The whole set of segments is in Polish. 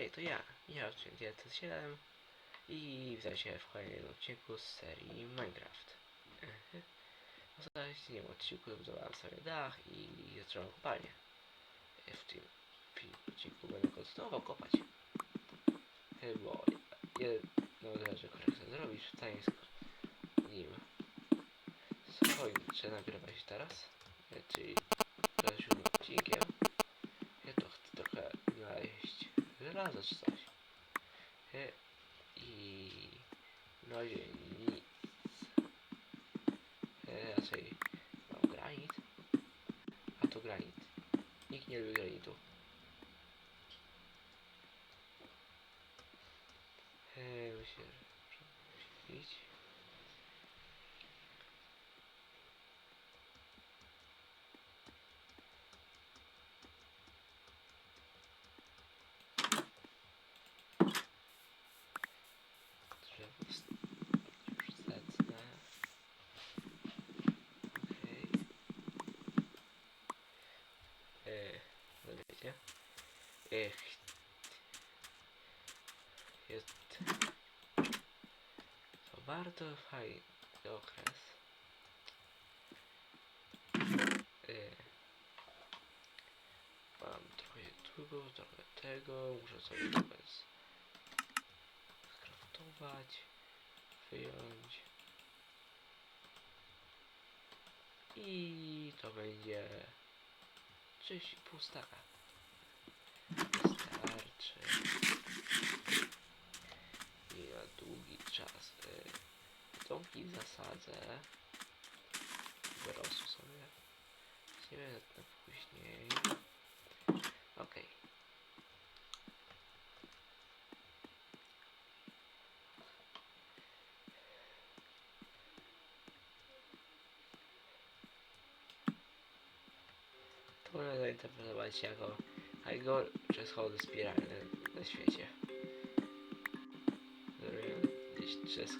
Hej, to ja, ja odcinek 7 i witajcie w kolejnym odcinku z serii Minecraft. W ostatnim odcinku zbudowałem sobie dach i zacząłem kopalnię. W tym odcinku będę kontynuował kopać. E, Bo jedną rzecz, którą chcę zrobić, z nim skończę nagrywać teraz, e, czyli za odcinkiem. Ja to chcę trochę znaleźć czy coś. I na razie nic. Raczej mam granit. A to granit. Nikt nie lubi granitu. E, Myślę, że musi iść. Drzewo s- już zetnę. Okej. E, no wiecie. Ech. Jest to bardzo fajny okres. E, mam trochę tego, trochę tego, muszę sobie trochę skraftować, wyjąć. I to będzie 3,5 staka. Wystarczy. I na długi czas. Y, domki zasadzę. Wyrosły sobie. Wiem, na później. Okej. To można zainterpretować jako najgorsze schody spiralne na świecie. Gdzieś trzeba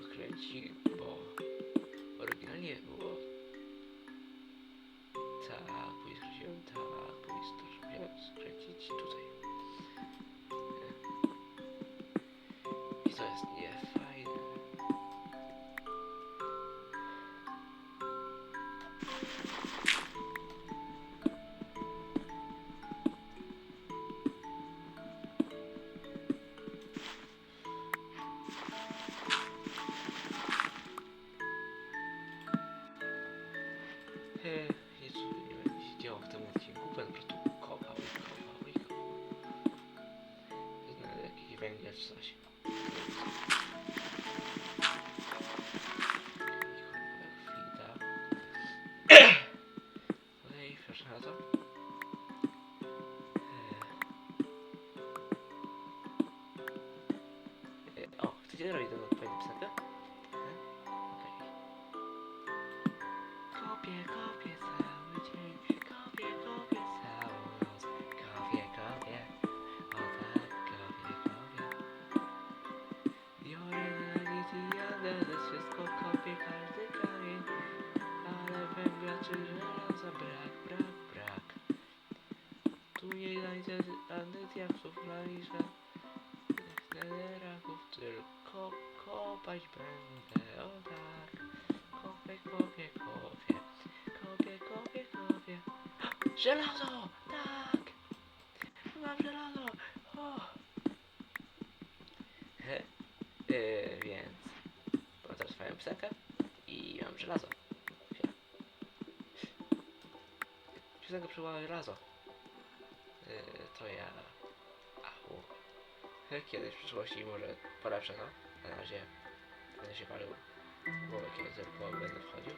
odkręci, bo oryginalnie było tak, później skręciłem tak, później zdążyłem skręcić tutaj. I to jest niefajne. He, żadnych diaksów, flamisza, netherraków, tylko kopać będę, o tak. Kopię, kopię, kopię. Kopię, kopię, kopię. Żelazo! Tak! Mam żelazo! O! He, yy, więc... Teraz swoją psekę i mam żelazo. Piosenka przywołała żelazo. Yy, to ja... Kiedyś w przyszłości może polepszę to. Na razie będę się palił głowę, kiedy tylko będę wchodził.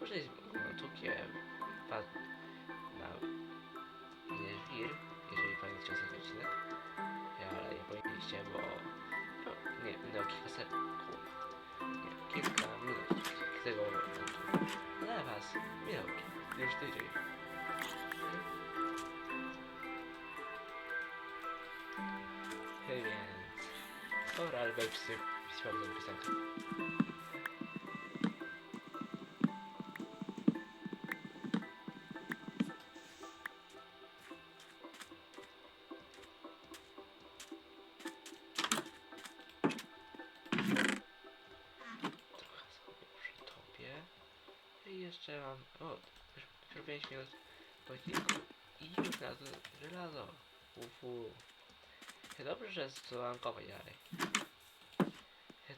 Może jest momentukiem pan na nie żwir, jeżeli pamiętacie ostatni odcinek. Ale nie powinniście, bo no, nie, minęło kilka sekund. Nie, kilka minut z tego momentu. Dla was minął już tydzień. Więc... Dobra, ale weź sobie śpiewam piosenkę. jeszcze mam, o, już 5 minut odcinku i już na to żelazo. Ufu. Dobrze, że zdołam kopać dalej.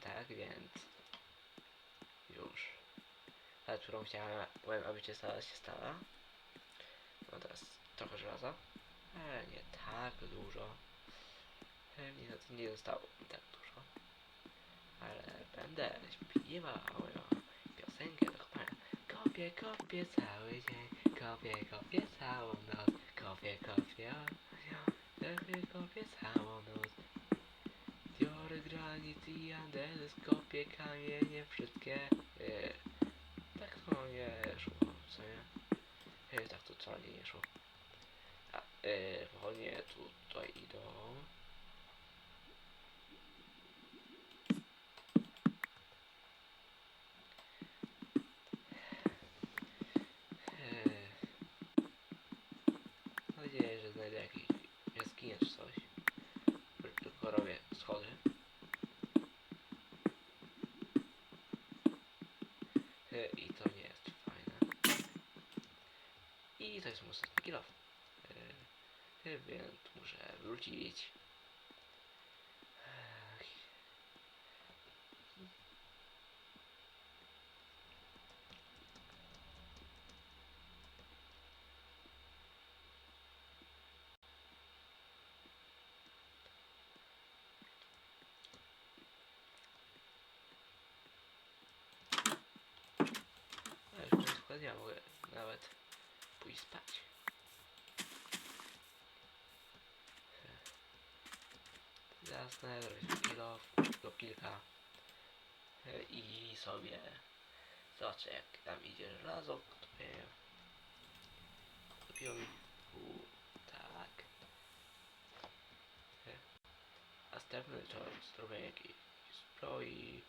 Tak więc... Już. Ta, którą chciałem, aby się stała, się stała. No teraz trochę żelaza. Ale nie tak dużo. To nie zostało tak dużo. Ale będę śpiewał piosenkę do kopania. Kopię, kopię cały dzień. Kopię, kopię całą noc. Kopię, kopię, kopię, kopię całą noc. Biorę granit i kopię kamienie wszystkie. E, tak to nie szło, co nie? E, tak to wcale nie szło. A, e, pochodnie tutaj idą. Eee, Mam nadzieję, że znajdę jakieś jaskinie czy coś. Tylko robię schody. I to nie jest fajne. I to jest mój ostatni kill off. Eee, więc muszę wrócić. Ech. A ja mogę nawet pójść spać. Jasne, zrobić kilo, tylko kilka. E, I sobie zobaczę jak tam idzie żelazo, które kupiło mi. Tak. E, następny to zrobię jakiejś zbroi,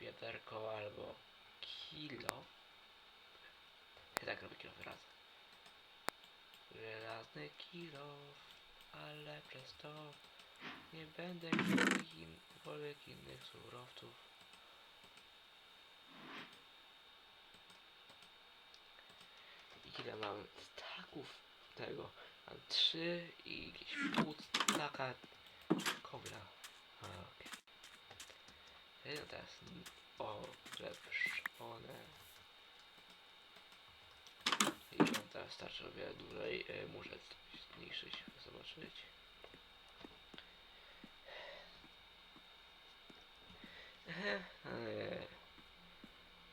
wiaderko albo kilo. Ja tak robię kilo raz. Żelazny kilo, ale przez to nie będę miał jakichkolwiek innych surowców. I ile mam staków tego? Mam trzy i jakieś pół staka kobra. A. Okay. No teraz, o, żebrzone. I on teraz starczy o wiele dłużej. E, muszę coś zmniejszyć, zobaczyć.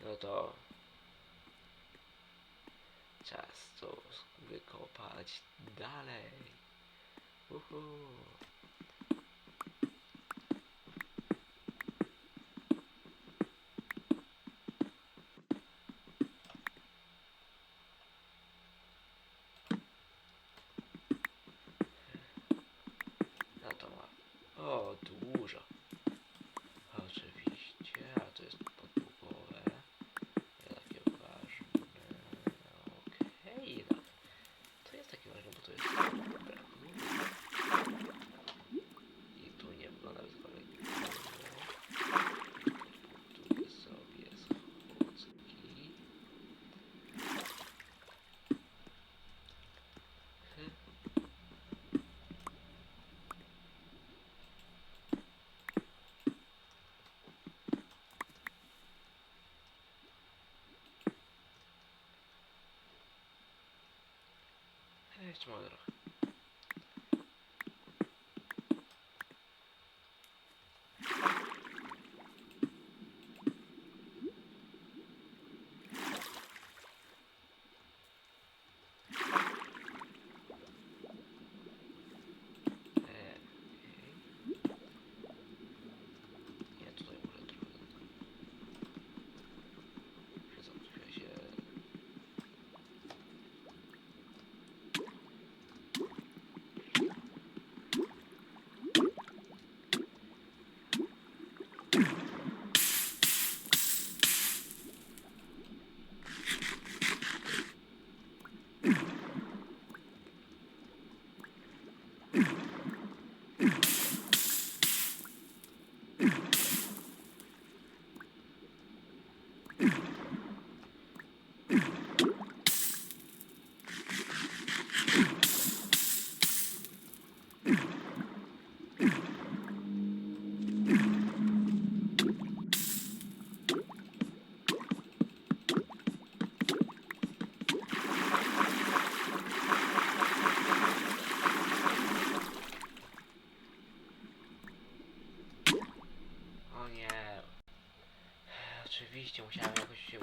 No to czas to wykopać dalej. Uhu. No to ma. O, dużo. Oczywiście, a to jest podbuchowe. Nie takie ważne. Okej, tak. To jest takie ważne, bo to jest dobra. I tu nie wygląda cokolwiek. Tu jest sobie schódzki. Hy. Jeszcze mogę trochę. Oczywiście musiałem jakoś się...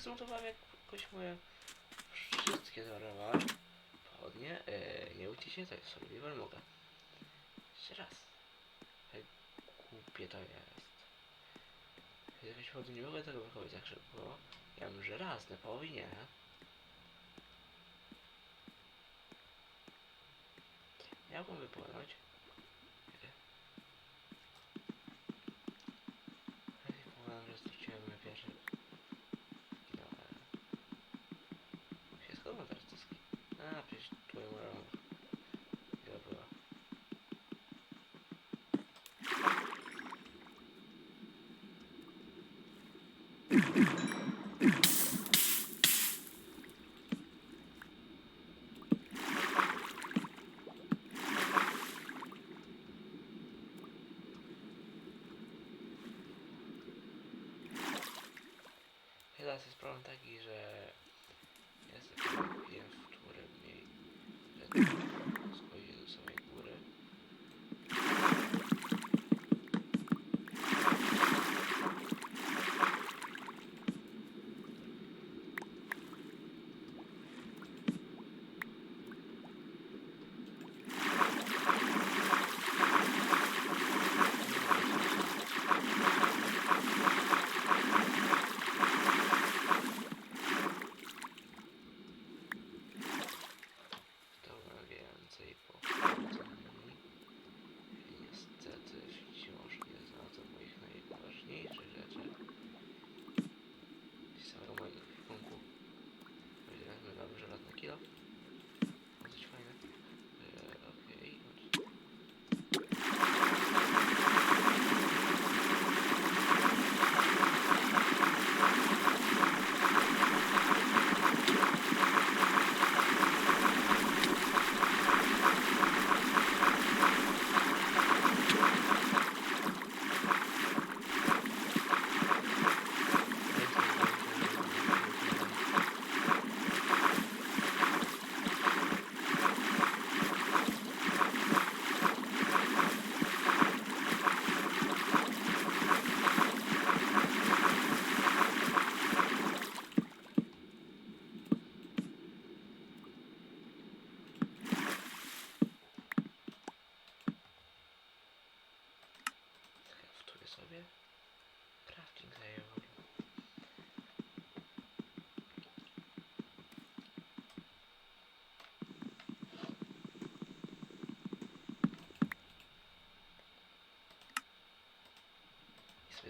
Zmontowałem jakoś moje wszystkie towary. Pochodnie. Yy, nie ucie się, to jest survival mogę. Jeszcze raz. Jak głupie to jest. Z jakiegoś powodu nie mogę tego wychować tak szybko. Ja mam żelazne powinien. Miałbym wypłynąć. Ja nie powiem, że straciłem mój pierwszy. No ale... Wszystko ma teraz dyski. A, przecież tu ją mam. Ile była? Teraz jest problem taki, że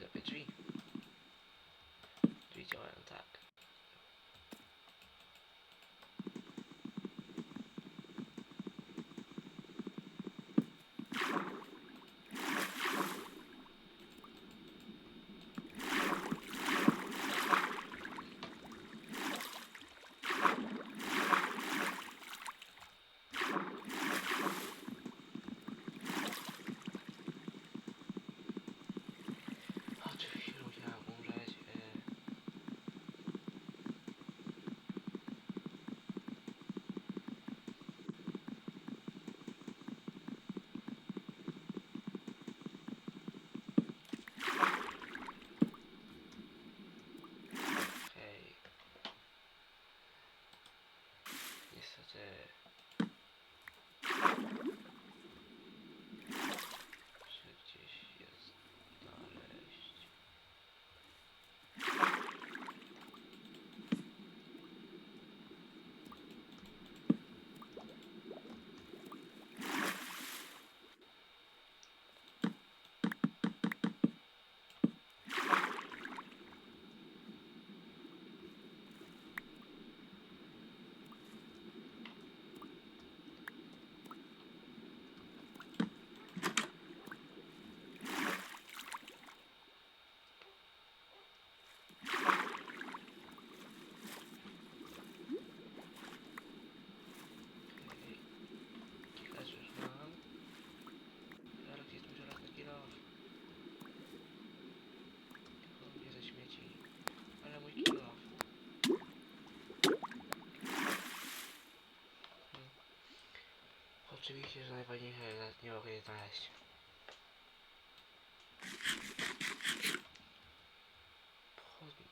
ça fait depuis. uh, oczywiście, że najważniejsze, że nie mogę je znaleźć. Pochodnie.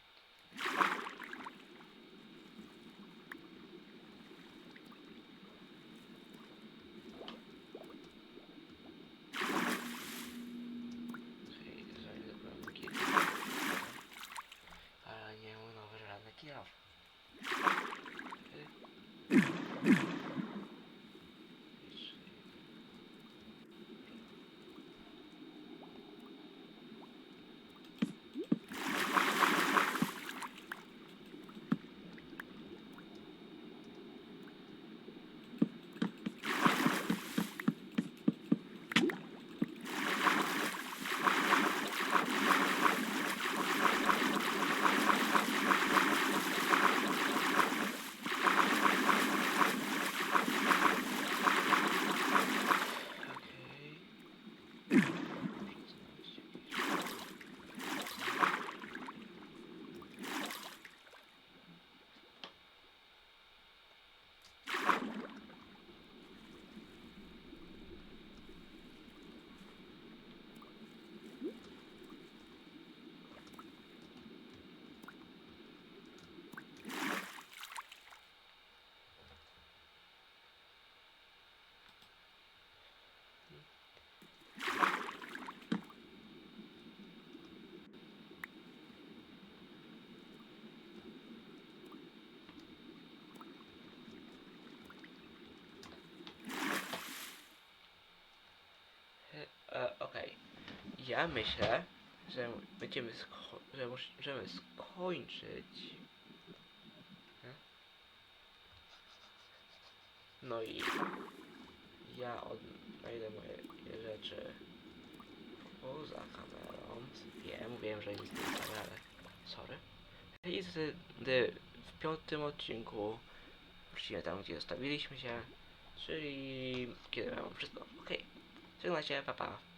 Okej. Muszę znaleźć jakieś- E, e, Okej. Ja myślę, że będziemy sko- że możemy skończyć. No i ja odnajdę moje rzeczy poza kamerą. Wiem, wiem, że nic nie jest, ale sorry. I wtedy w piątym odcinku wrócimy tam, gdzie zostawiliśmy się, czyli kiedy mam wszystko. Okej. Żegnajcie, pa pa.